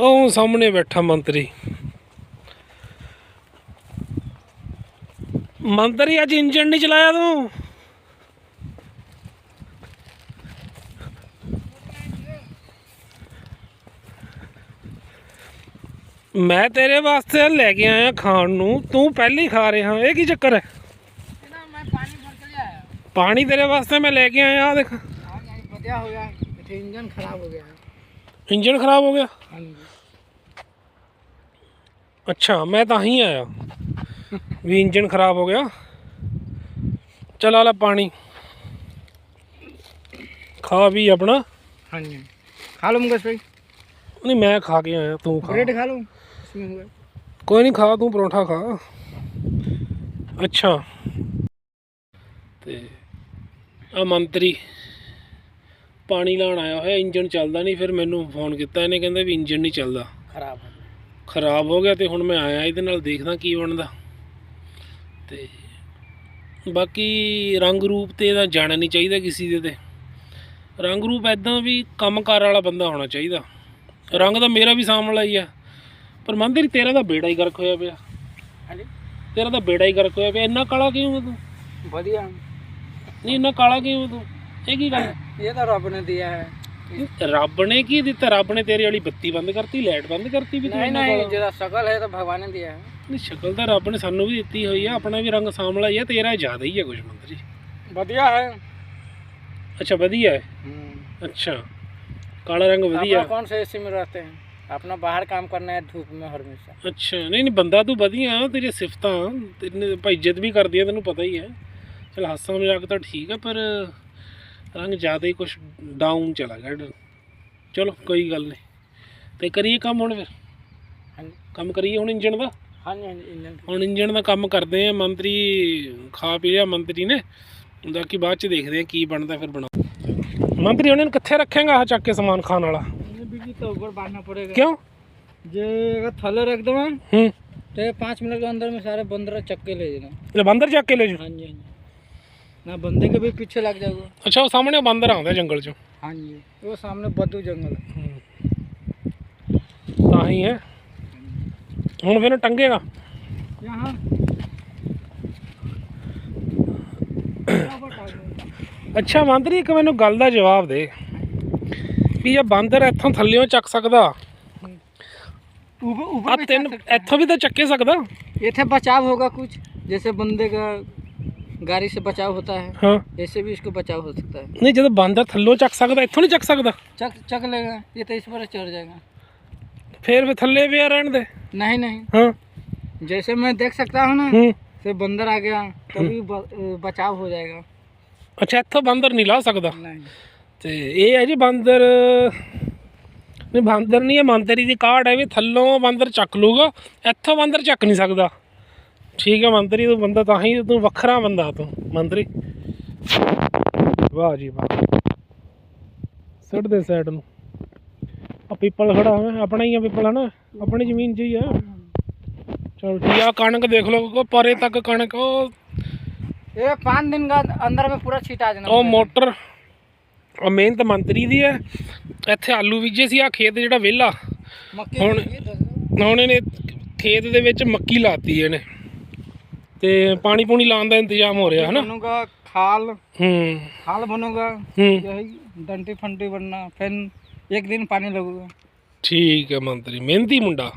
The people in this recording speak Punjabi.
ਉਹ ਸਾਹਮਣੇ ਬੈਠਾ ਮੰਤਰੀ? ਮੰਤਰੀ ਅੱਜ ਇੰਜਨ ਨਹੀਂ ਚਲਾਇਆ ਤੂੰ? ਮੈਂ ਤੇਰੇ ਵਾਸਤੇ ਲੈ ਕੇ ਆਇਆ ਖਾਣ ਨੂੰ ਤੂੰ ਪਹਿਲੀ ਖਾ ਰਿਹਾ ਇਹ ਕੀ ਚੱਕਰ ਹੈ? ਪਾਣੀ ਤੇਰੇ ਵਾਸਤੇ ਮੈਂ ਲੈ ਕੇ ਆਇਆ ਦੇਖ। ਵਧੀਆ ਹੋ ਗਿਆ ਇੰਜਨ ਖਰਾਬ ਹੋ ਗਿਆ। ਇੰਜਨ ਖਰਾਬ ਹੋ ਗਿਆ? ਹਾਂਜੀ। ਅੱਛਾ ਮੈਂ ਤਾਂ ਹੀ ਆਇਆ ਵੀ ਇੰਜਨ ਖਰਾਬ ਹੋ ਗਿਆ। ਚਲ ਆਲਾ ਪਾਣੀ। ਖਾ ਵੀ ਆਪਣਾ। ਹਾਂਜੀ। ਖਾ ਲੂੰਗਾ ਸਹੀ ਨਹੀਂ ਮੈਂ ਖਾ ਕੇ ਆਇਆ ਤੂੰ ਖਾ। ਬ੍ਰੈਡ ਖਾ ਲੂੰ ਕੋਈ ਨਹੀਂ ਖਾ ਤੂੰ ਪਰੌਂਠਾ ਖਾ। ਅੱਛਾ। ਤੇ ਆ ਮੰਤਰੀ। ਪਾਣੀ ਲਾਣ ਆਇਆ ਹੋਇਆ ਇੰਜਣ ਚੱਲਦਾ ਨਹੀਂ ਫਿਰ ਮੈਨੂੰ ਫੋਨ ਕੀਤਾ ਇਹਨੇ ਕਹਿੰਦਾ ਵੀ ਇੰਜਣ ਨਹੀਂ ਚੱਲਦਾ। ਖਰਾਬ ਹੋ ਗਿਆ ਖਰਾਬ ਹੋ ਗਿਆ ਤੇ ਹੁਣ ਮੈਂ ਆਇਆ ਇਹਦੇ ਨਾਲ ਦੇਖਦਾ ਕੀ ਬਣਦਾ। ਤੇ ਬਾਕੀ ਰੰਗ ਰੂਪ ਤੇ ਇਹਦਾ ਜਾਣਾ ਨਹੀਂ ਚਾਹੀਦਾ ਕਿਸੇ ਦੇ ਤੇ। ਰੰਗ ਰੂਪ ਐਦਾਂ ਵੀ ਕੰਮਕਾਰ ਵਾਲਾ ਬੰਦਾ ਹੋਣਾ ਚਾਹੀਦਾ। ਰੰਗ ਦਾ ਮੇਰਾ ਵੀ ਸਾਹਮਣਾ ਹੀ ਆ। ਪਰ ਮੰਦਰ ਤੇਰਾ ਦਾ ਬੇੜਾ ਹੀ ਗਰਕ ਹੋਇਆ ਪਿਆ। ਹਾਂਜੀ? ਤੇਰਾ ਦਾ ਬੇੜਾ ਹੀ ਗਰਕ ਹੋਇਆ ਪਿਆ। ਇੰਨਾ ਕਾਲਾ ਕਿਉਂ ਤੂੰ? ਵਧੀਆ। ਨਹੀਂ ਇੰਨਾ ਕਾਲਾ ਕਿਉਂ ਤੂੰ? ਇਹ ਕੀ ਗੱਲ? ਹੈ ਹੈ? ये तो रब ने दिया है ਰੱਬ ਨੇ ਕੀ ਦਿੱਤਾ ਰੱਬ ਨੇ ਤੇਰੀ ਵਾਲੀ ਬੱਤੀ ਬੰਦ ਕਰਤੀ ਲਾਈਟ ਬੰਦ ਕਰਤੀ ਵੀ ਤੂੰ नहीं ਇੰਨਾ नहीं ਕਾਲਾ? जरा शकल है तो भगवान ने दिया है ਨਹੀਂ ਸ਼ਕਲ ਤਾਂ ਰੱਬ ਨੇ ਸਾਨੂੰ ਵੀ ਦਿੱਤੀ ਹੋਈ ਆ ਆਪਣਾ ਵੀ ਰੰਗ ਸਾਂਵਲਾ ਹੀ ਆ ਤੇਰਾ ਜ਼ਿਆਦਾ ਹੀ ਆ ਕੁਝ ਮੰਤਰੀ बढ़िया है ਅੱਛਾ ਵਧੀਆ ਹੈ हम्म। ਅੱਛਾ ਕਾਲਾ ਰੰਗ ਵਧੀਆ अपना कौन से एसी में रहते हैं अपना बाहर काम करना है धूप में हमेशा ਅੱਛਾ ਨਹੀਂ ਨਹੀਂ ਬੰਦਾ ਤੂੰ ਵਧੀਆ ਤੇਰੀ ਸਿਫਤਾਂ ਤੇਰੀ ਭਾਈ ਇੱਜ਼ਤ ਵੀ ਕਰਦੀ ਆ ਤੈਨੂੰ ਪਤਾ ਹੀ ਹੈ ਚਲ ਹਾਸਾ ਮਜ਼ਾਕ ਤਾਂ ਠੀਕ ਆ ਪਰ ਰੰਗ ਜ਼ਿਆਦਾ ਹੀ ਕੁਝ ਡਾਊਨ ਚਲਾ ਗਿਆ ਚਲੋ ਕੋਈ ਗੱਲ ਨਹੀਂ ਤੇ ਕਰੀਏ ਕੰਮ ਹੁਣ ਫਿਰ हाँ जी ਕੰਮ ਕਰੀਏ ਹੁਣ ਇੰਜਣ ਦਾ हाँ जी हाँ जी इंजन ਹੁਣ ਇੰਜਣ ਦਾ ਕੰਮ ਕਰਦੇ ਆ ਮੰਤਰੀ ਖਾ ਪੀ ਲਿਆ ਮੰਤਰੀ ਨੇ ਬਾਕੀ ਬਾਅਦ ਚ ਦੇਖਦੇ ਆ ਕੀ ਬਣਦਾ ਫਿਰ ਬਣਾ ਮੰਤਰੀ ਉਹਨਾਂ ਨੂੰ ਕਿੱਥੇ ਰੱਖੇਗਾ ਆਹ ਚੱਕ ਕੇ ਸਮਾਨ ਖਾਣ ਵਾਲਾ बिजली तो ऊपर बांधना पड़ेगा ਕਿਉਂ जे अगर थले रख दो ਹੂੰ तो ये पाँच मिनट के अंदर में सारे बंदर चक्के ले जाना ਲੈ ਬੰਦਰ ਚੱਕ ਕੇ ਲੈ ਜਾ हाँ जी हाँ जी ना बंदे के भी पीछे लग जाओगे ਅੱਛਾ ਉਹ ਸਾਹਮਣੇ ਬਾਂਦਰ ਆਉਂਦਾ ਜੰਗਲ ਚੋਂ हाँ जी वो सामने बद्दू जंगल है ਤਾਂ ਹੀ ਹੈ ਹੁਣ ਫਿਰ ਇਹਨੂੰ ਟੰਗੇਗਾ यहाँ ਅੱਛਾ ਮੰਤਰੀ ਇੱਕ ਮੈਨੂੰ ਗੱਲ ਦਾ ਜਵਾਬ ਦੇ ਵੀ ਇਹ ਬਾਂਦਰ ਇੱਥੋਂ ਥੱਲਿਓਂ ਚੱਕ ਸਕਦਾ ऊपर ਆ ऊपर भी ਤਿੰਨ चढ़ सकता ਇੱਥੋਂ ਵੀ ਤਾਂ ਚੱਕੇ ਸਕਦਾ है। ये थे बचाव होगा कुछ जैसे बंदे का गाड़ी से बचाव होता है ਹਾਂ ऐसे भी इसको बचाव हो सकता है ਨਹੀਂ ਜਦੋਂ ਬਾਂਦਰ ਥੱਲੋਂ ਚੱਕ ਸਕਦਾ ਇੱਥੋਂ ਨਹੀਂ ਚੱਕ ਸਕਦਾ चक चक लेगा ये तो इस पर चढ़ जाएगा ਫੇਰ ਵੀ ਥੱਲੇ ਪਿਆ ਰਹਿਣ ਦੇ नहीं नहीं ਹਾਂ जैसे मैं देख सकता हूँ ना ਹੂੰ से बंदर आ गया तभी ब- बचाव हो जाएगा ਅੱਛਾ ਇੱਥੋਂ ਬਾਂਦਰ ਨਹੀਂ ਲਾ ਸਕਦਾ नहीं ਤੇ ਇਹ ਹੈ ਜੀ ਬਾਂਦਰ ਨਹੀਂ ਬਾਂਦਰ ਨਹੀਂ ਇਹ ਮੰਤਰੀ ਦੀ ਕਾਢ ਹੈ ਵੀ ਥੱਲੋਂ ਬਾਂਦਰ ਚੱਕ ਲੂਗਾ ਇੱਥੋਂ ਬਾਂਦਰ ਚੱਕ ਨਹੀਂ ਸਕਦਾ ਠੀਕ ਹੈ ਮੰਤਰੀ ਤੂੰ ਬੰਦਾ ਤਾਂ ਹੀ ਤੂੰ ਵੱਖਰਾ ਬੰਦਾ ਤੂੰ ਮੰਤਰੀ ਵਾਹ ਜੀ ਵਾਹ ਸਿੱਟ ਦੇ ਸਾਈਡ ਨੂੰ ਆ ਪੀਪਲ ਖੜਾ ਹੈ ਆਪਣਾ ਹੀ ਆ ਪੀਪਲ ਹੈ ਨਾ ਆਪਣੀ ਜ਼ਮੀਨ 'ਚ ਹੀ ਆ ਚਲ ਠੀਕ ਆ ਕਣਕ ਦੇਖ ਲਓ ਉਹ ਪਰੇ ਤੱਕ ਕਣਕ ਉਹ ये पाँच दिन का अंदर में पूरा छीटा देना ਉਹ ਮੋਟਰ ਉਹ ਮਿਹਨਤ ਮੰਤਰੀ ਦੀ ਹੈ ਇੱਥੇ ਆਲੂ ਬੀਜੇ ਸੀ ਆ ਖੇਤ ਜਿਹੜਾ ਵਿਹਲਾ मक्के ਹੁਣ- की ये ਹੁਣ ਇਹਨੇ ਖੇਤ ਦੇ ਵਿੱਚ ਮੱਕੀ ਲਾਤੀ ਇਹਨੇ ਤੇ ਪਾਣੀ ਪੂਣੀ ਲਾਉਣ ਦਾ ਇੰਤਜ਼ਾਮ ਹੋ ਰਿਹਾ ਹੈ ਨਾ बनूंगा खाल ਹੂੰ खाल बनूंगा ਹੂੰ यही डंटी फंटी बनना फिर एक दिन पानी लगूगा ਠੀਕ ਹੈ ਮੰਤਰੀ ਮਿਹਨਤੀ ਮੁੰਡਾ